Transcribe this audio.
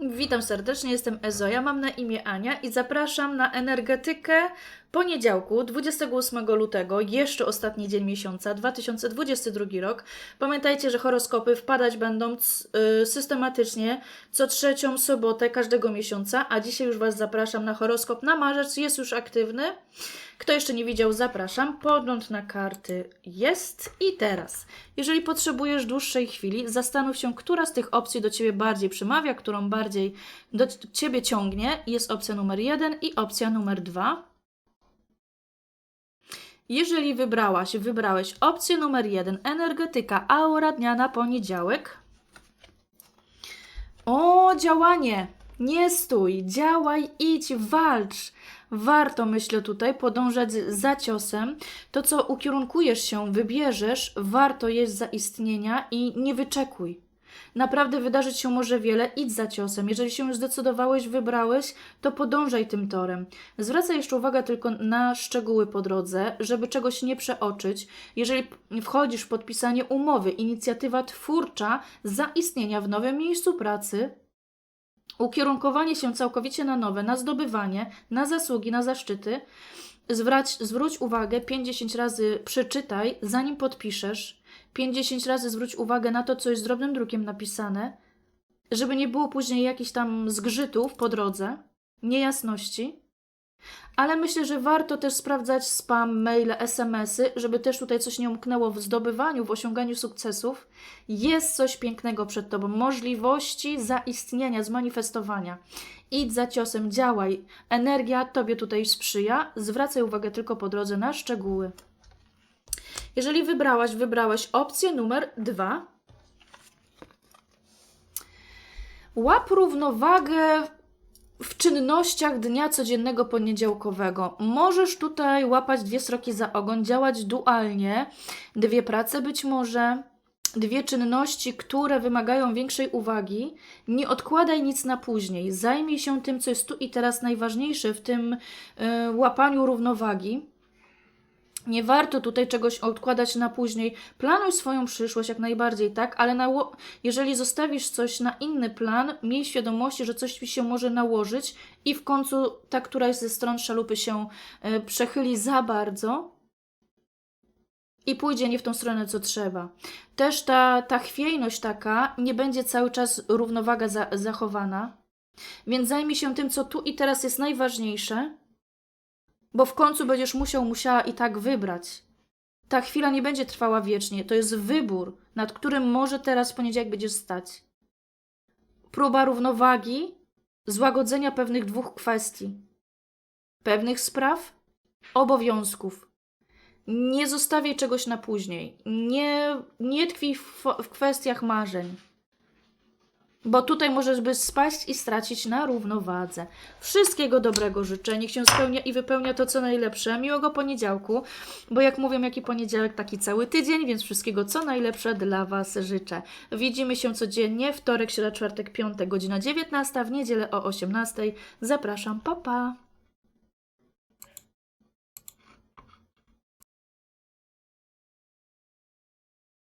Witam serdecznie, jestem Ezoja, mam na imię Ania i zapraszam na energetykę poniedziałku 28 lutego, jeszcze ostatni dzień miesiąca 2022 rok. Pamiętajcie, że horoskopy wpadać będą y, systematycznie co trzecią sobotę każdego miesiąca, a dzisiaj już Was zapraszam na horoskop na marzec, jest już aktywny. Kto jeszcze nie widział, zapraszam. Pogląd na karty jest. I teraz, jeżeli potrzebujesz dłuższej chwili, zastanów się, która z tych opcji do Ciebie bardziej przemawia, którą bardziej do Ciebie ciągnie. Jest opcja numer jeden i opcja numer dwa. Jeżeli wybrałaś, wybrałeś opcję numer jeden, energetyka, aura dnia na poniedziałek. O, działanie! Nie stój, działaj, idź, walcz. Warto, myślę tutaj, podążać za ciosem. To, co ukierunkujesz się, wybierzesz, warto jest zaistnienia i nie wyczekuj. Naprawdę wydarzyć się może wiele, idź za ciosem. Jeżeli się już zdecydowałeś, wybrałeś, to podążaj tym torem. Zwracaj jeszcze uwagę tylko na szczegóły po drodze, żeby czegoś nie przeoczyć. Jeżeli wchodzisz w podpisanie umowy, inicjatywa twórcza zaistnienia w nowym miejscu pracy, ukierunkowanie się całkowicie na nowe, na zdobywanie, na zasługi, na zaszczyty. Zwrać, zwróć uwagę, 50 razy przeczytaj, zanim podpiszesz. 50 razy zwróć uwagę na to, co jest drobnym drukiem napisane, żeby nie było później jakichś tam zgrzytów po drodze, niejasności. Ale myślę, że warto też sprawdzać spam, maile, SMS-y, żeby też tutaj coś nie umknęło w zdobywaniu, w osiąganiu sukcesów. Jest coś pięknego przed Tobą, możliwości zaistnienia, zmanifestowania. Idź za ciosem, działaj. Energia Tobie tutaj sprzyja. Zwracaj uwagę tylko po drodze na szczegóły. Jeżeli wybrałaś, wybrałeś opcję numer dwa. Łap równowagę w czynnościach dnia codziennego poniedziałkowego. Możesz tutaj łapać dwie sroki za ogon, działać dualnie, dwie prace być może, dwie czynności, które wymagają większej uwagi. Nie odkładaj nic na później. Zajmij się tym, co jest tu i teraz najważniejsze w tym y, łapaniu równowagi. Nie warto tutaj czegoś odkładać na później. Planuj swoją przyszłość jak najbardziej, tak? Ale jeżeli zostawisz coś na inny plan, miej świadomość, że coś ci się może nałożyć i w końcu ta któraś ze stron szalupy się e, przechyli za bardzo i pójdzie nie w tą stronę, co trzeba. Też ta, ta chwiejność taka nie będzie cały czas równowaga za- zachowana. Więc zajmij się tym, co tu i teraz jest najważniejsze, bo w końcu będziesz musiał, musiała i tak wybrać. Ta chwila nie będzie trwała wiecznie. To jest wybór, nad którym może teraz w poniedziałek będziesz stać. Próba równowagi, złagodzenia pewnych dwóch kwestii: pewnych spraw, obowiązków. Nie zostawiaj czegoś na później. Nie, nie tkwij w, w kwestiach marzeń. Bo tutaj możesz by spaść i stracić na równowadze. Wszystkiego dobrego życzę. Niech się spełnia i wypełnia to, co najlepsze. Miłego poniedziałku, bo jak mówią, jaki poniedziałek, taki cały tydzień, więc wszystkiego, co najlepsze dla Was życzę. Widzimy się codziennie, wtorek, środa, czwartek, piątek, godzina 19, w niedzielę o 18. Zapraszam, papa. Pa.